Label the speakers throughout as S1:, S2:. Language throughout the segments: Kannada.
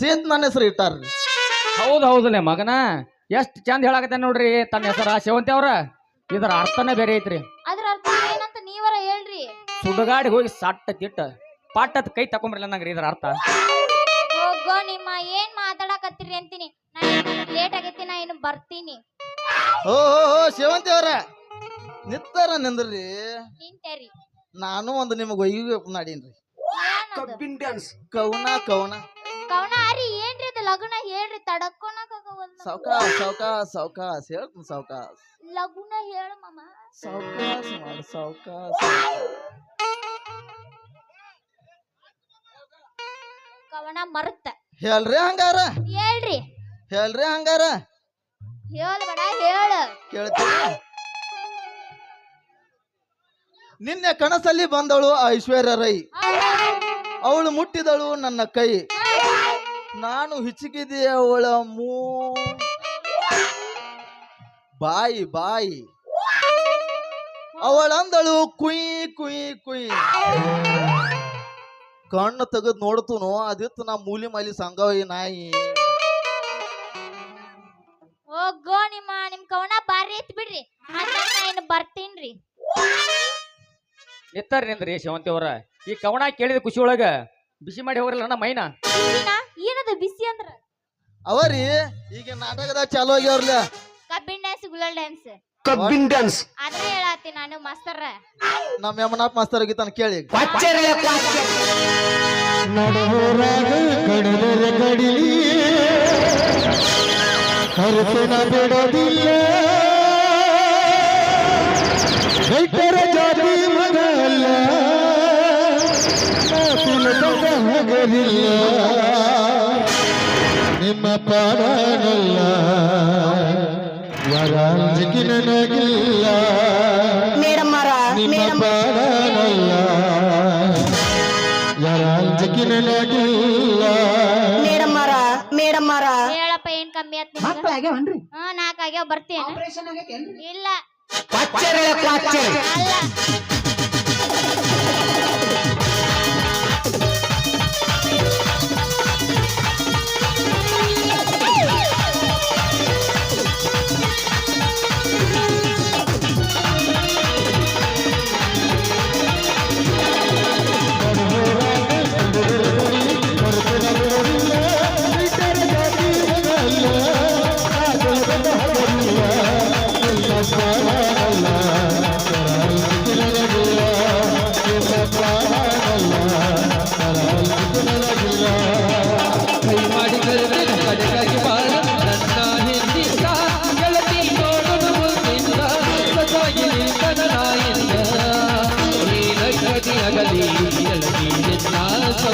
S1: ಸೇತ್ ನನ್ನ ಹೆಸರು ಇಟ್ಟಾರ್ರಿ.
S2: ಹೌದು ಹೌದಲ್ಲೇ ಮಗನ. ಎಷ್ಟು ಚಂದ ಹೇಳಾಕತ್ತೆ ನೋಡ್ರಿ ತನ್ನ ಹೆಸರ ಶೇವಂತಿ ಅವ್ರ. ಇದರ ಅರ್ಥನೇ ಬೇರೆ ಐತ್ರಿ.
S3: ಅದ್ರ ಅರ್ಥ ಏನಂತ ನೀವರ ಹೇಳ್ರಿ.
S2: ಸುಡುಗಾಡಿ ಹೋಗಿ ಸಟ್ಟ ತಿಟ್ಟ ಪಾಟತ್ ಕೈ ತಕೊಂಬ್ರಲ್ಲ ನಂಗ್ರಿ ಇದರ ಅರ್ಥ.
S3: ಹೋಗೋ ನಿಮ್ಮ ಏನ್ ಮಾತಾಡಕತ್ತೀರಿ ಅಂತೀನಿ. ನಾನು ಲೇಟ್ ಆಗೈತಿ ನಾ ಇನ್ನು ಬರ್ತೀನಿ.
S1: ಓ ಹೋ ಹೋ ಸೇವಂತಿ ಅವ್ರ. ನಿತ್ತಾರ ನಿಂದ್ರಿ.
S3: ನಿಂತೇರಿ
S1: ನಾನು ಒಂದು ನಿಮಗೆ ಒಯ್ಯಬೇಕು ಮಾಡೀನ್ರಿ
S3: ಏನದು
S1: ಡ್ಯಾನ್ಸ್ ಕೌನ
S3: ಕವನ ಅರಿ ಏನ್ರಿ ಅದು ಲಗುನ? ಹೇಳ್ರಿ ತಡಕೊಳಕಾಗವಲ್ದು
S1: ಸಾವ್ಕಾಸ್ ಸಾವ್ಕಾಸ್ ಸಾವ್ಕಾಸ್. ಹೇಳ್ತೀನಿ ಸಾವ್ಕಾಸ್.
S3: ಲಗ್ನ ಹೇಳು ಮಾಮ.
S1: ಸಾವ್ಕಾಸ್ ಮಾಡು ಸಾವ್ಕಾಸ್
S3: ಕವನ ಮರುತ್ತ
S1: ಹೇಳ್ರಿ ಹಂಗಾರ.
S3: ಹೇಳ್ರಿ.
S1: ಹೇಳ್ರಿ ಹಂಗಾರ.
S3: ಹೇಳು ಹೇಳ ಹೇಳು.
S1: ಕೇಳ್ತೀನಿ. ನಿನ್ನೆ ಕನಸಲ್ಲಿ ಬಂದಳು ಆ ಐಶ್ವರ್ಯ ರೈ. ಅವಳು ಮುಟ್ಟಿದಳು ನನ್ನ ಕೈ. ನಾನು ಹಿಚಕಿದೆಯ ಅವಳ ಮೂ ಬಾಯಿ ಬಾಯಿ. ಅವಳಂದಳು ಕುಯ್ ಕುಯ್ ಕುಯ್. ಕಣ್ಣು ತೆಗೆದು ನೋಡ್ತುನು ಅದಿತ್ತು ನಾ ಮೂಲಿ ಮಾಲಿ ಸಂಗವಿ ನಾಯಿ.
S3: ಹೋಗೋ ನಿಮ್ಮ ನಿಮ್ ಕವನ ಬಾರಿ ಐತ್ ಬಿಡ್ರಿ. ಏನು ಬರ್ತೀನ್ರಿ.
S2: ನಿತ್ತಾರ ನಿಂದ್ರಿ ಸೇವಂತಿ ಅವ್ರ ಈ ಕವನ ಕೇಳಿದ ಖುಷಿ ಒಳಗ ಬಿಸಿ ಮಾಡಿ ಹೋಗ್ರಲ್ಲ ನನ್ನ ಮೈನ?
S3: ಏನದು ಬಿಸಿ ಅಂದ್ರ?
S1: ಅವರಿ ಈಗ ನಾಟಕದಾಗ ಚಾಲು ಆಗ್ಯಾವ್ರಲ್ಲ.
S3: ಕಬ್ಬಿನ್ ಡ್ಯಾನ್ಸ್ ಗುಲಾಲ್ ಡ್ಯಾನ್ಸ್
S4: ಕಬ್ಬಿನ್ ಡ್ಯಾನ್ಸ್
S3: ಅದೇ ಹೇಳತ್ತಿ ನಾನು ಮಾಸ್ತರ.
S1: ನಮ್ಮ ಯಮನಾಥ್ ಮಾಸ್ತರ್ ಗೀತಾನ ಕೇಳಿ.
S4: ಕಡಲರ ಕಡಿಲಿ. ಕರುತನ ಬಿಡೋದಿಲ್ಲ. ರೈತರ ಜಾತಿ ಮಗಲ್ಲ. ಹಗರಿಲ್ಲ ನಿಮ್ಮ ಪಾಡನಲ್ಲ ಯಾರ ಅಂಜಿಕೆ ನನಗಿಲ್ಲ ನಿಮ್ಮ ಪಾಡನಲ್ಲ ಯಾರ ಅಂಜಿಕೆ ನನಗಿಲ್ಲ.
S3: ಹೇಳಪ್ಪ ಏನ್ ಕಮ್ಮಿ ಆತ್? ಹಾ ನಾಲ್ಕು ಆಗ್ಯಾವ ಬರ್ತೀನಿ ಇಲ್ಲ. ಅಲ್ಲ.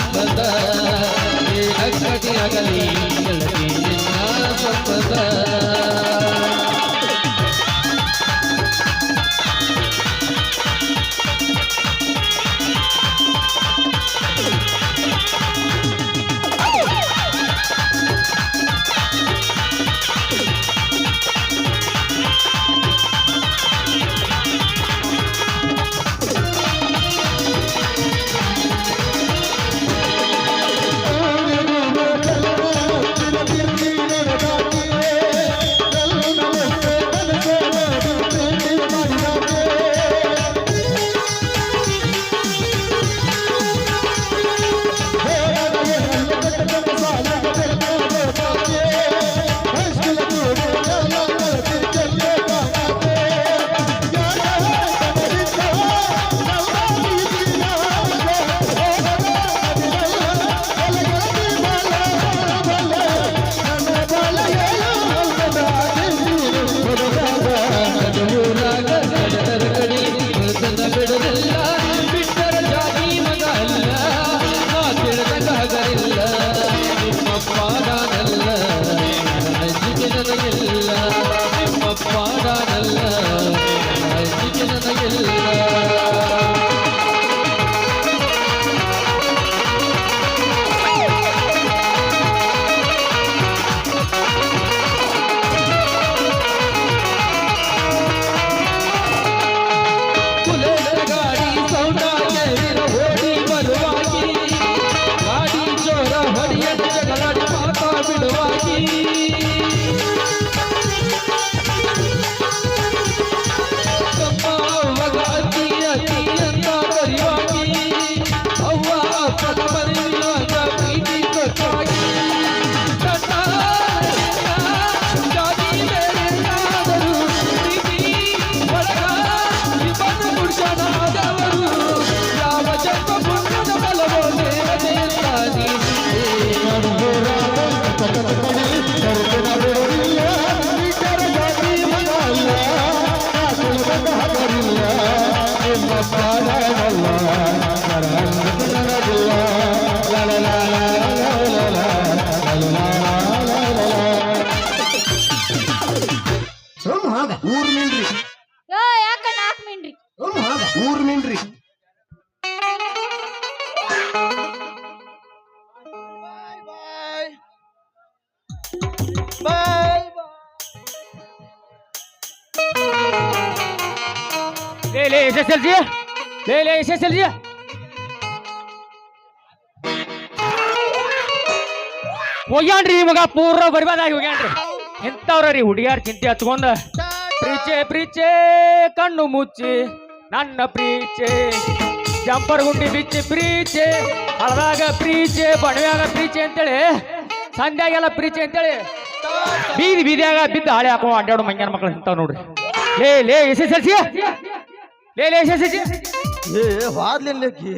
S5: Bye.
S2: ಲೇ ಲೇ ಎಸ್ ಎಸ್ ಎಲ್ ಲೇ ಲೇ ಎಸ್ ಎಸ್ ಎಲ್ ಹೋಗ್ಯಾನ್ರಿ ಈ ಮಗ ಪೂರ್ವ ಬರ್ಬಾದಾಗಿ ಹೋಗ್ಯಾನ್ರಿ. ಇಂಥವ್ರ ರೀ ಹುಡುಗಿಯಾರ ಚಿಂತೆ ಹಚ್ಕೊಂಡ ಪ್ರೀಚೆ ಪ್ರೀಚೆ, ಕಣ್ಣು ಮುಚ್ಚಿ, ನನ್ನ ಪ್ರೀಚೆ. ಜಂಪರ್ ಗುಂಡಿ ಬಿಚ್ಚಿ, ಪ್ರೀಚೆ. ಹಳದಾಗ ಪ್ರೀಚೆ, ಬಣವ್ಯಾಗ ಪ್ರೀಚೆ ಅಂತೇಳಿ. ಸಂಧ್ಯಾಗೆಲ್ಲ ಪ್ರೀಚೆ ಅಂತೇಳಿ. ಬೀದಿ ಬೀದಿಯಾಗ ಬಿದ್ದು ಹಾಳೆ ಹಾಕೋ ಅಡ್ಡಾಡು ಮಂಗ್ಯಾನ ಮಕ್ಳು ಇಂಥವ್ ನೋಡ್ರಿ. ಲೇ ಲೇ, ಎಸ್ ಎಸ್, ಎಲ್, ಸಿ.
S1: ಏ ವಾದ್ಲಿನ್ ಲೆಕ್ಕಿ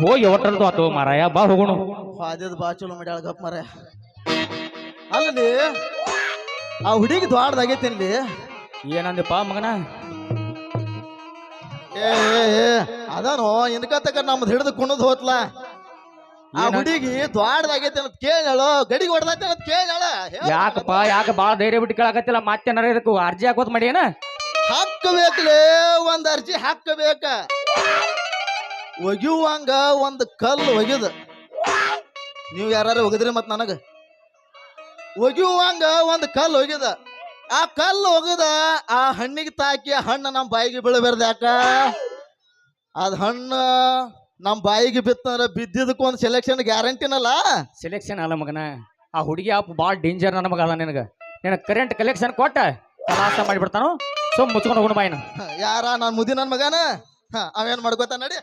S2: ಹೋಗಿ ಒಟ್ಟಲ್ದು ಆತು ಮಾರಾಯ ಬಾ ಹೋಗೋಣ.
S1: ವಾದ್ಯದ ಬಾ ಚಲೋ ಮಾಡ್ಯಾಳ ಗಪ್ ಮಾರಾಯ. ಅಲ್ಲಿ ಆ ಹುಡುಗಿ ದ್ವಾಡ್ದಾಗೈತೇನ್ಲಿ
S2: ಏನಂದಪ್ಪ ಮಗನ?
S1: ಏ ಏ, ಏ ಅದಾನು ಇನ್ಕತ್ತಕ ತಕ ನಮ್ದು ಹಿಡಿದು ಕುಣದ್ ಹೋತ್ಲ? ಆ? ಹುಡುಗಿ ದ್ವಾಡ್ದಾಗೈತೆ ಅಂತ ಕೇಳಳು ಗಡಿಗೆ ಹೊಡೆದೈತೆ ಅಂತ ಕೇಳಳ
S2: ಯಾಕಪ್ಪ ಯಾಕೆ ಭಾಳ ಧೈರ್ಯ ಬಿಟ್ಟು ಕೇಳಕತ್ತಿಲ್ಲ ಮತ್ತೆ ಏನಾರ ಇದಕ್ಕೆ ಅರ್ಜಿ ಹಾಕೋದ್ ಮಾಡಿ ಏನ?
S1: ಹಾಕಬೇಕ್ಲೇ ಒಂದ್ ಅರ್ಜಿ ಹಾಕಬೇಕ ಒಗಿಯುವಂಗ ಒಂದ್ ಕಲ್ಲು ಒಗಿದ. ನೀವು ಯಾರು ಒಗದ್ರಿ ಮತ್ ನನಗ? ಒಗಿಯುವಂಗ ಒಂದ್ ಕಲ್ಲು ಒಗಿದ. ಆ ಕಲ್ಲು ಒಗದ, ಆ ಹಣ್ಣಿಗೆ ತಾಕಿ ಹಣ್ಣು ನಮ್ಮ ಬಾಯಿಗೆ ಬೀಳಬಾರ್ದು ಯಾಕ? ಅದ್ ಹಣ್ಣು ನಮ್ಮ ಬಾಯಿಗೆ ಬಿತ್ತಂದ್ರೆ ಬಿದ್ದಿದ್ದಕ್ಕೆ ಒಂದು ಸೆಲೆಕ್ಷನ್ ಗ್ಯಾರಂಟಿನಲ್ಲ
S2: ಸೆಲೆಕ್ಷನ್ ಅಲ್ಲ ಮಗನ. ಆ ಹುಡುಗಿ ಆಪ್ ಭಾಳ ಡೇಂಜರ್ ನನ್ನ ಮಗ ನಿನಗ. ನಿನಗೆ ಕರೆಂಟ್ ಕಲೆಕ್ಷನ್ ಕೊಟ್ಟ ಕಲಾಸ ಮಾಡಿಬಿಡ್ತಾನು? ಸುಮ್ ಮುಚ್ಕೊಂಡು ಹೋಗೋಣ ಬಾಯಿನ
S1: ಯಾರ? ನಾನು ಮುದಿ ನನ್ನ ಮಗನ? ಹಾ ಅವೇನ್ ಮಾಡ್ಕೋತಾನ ನಡಿ.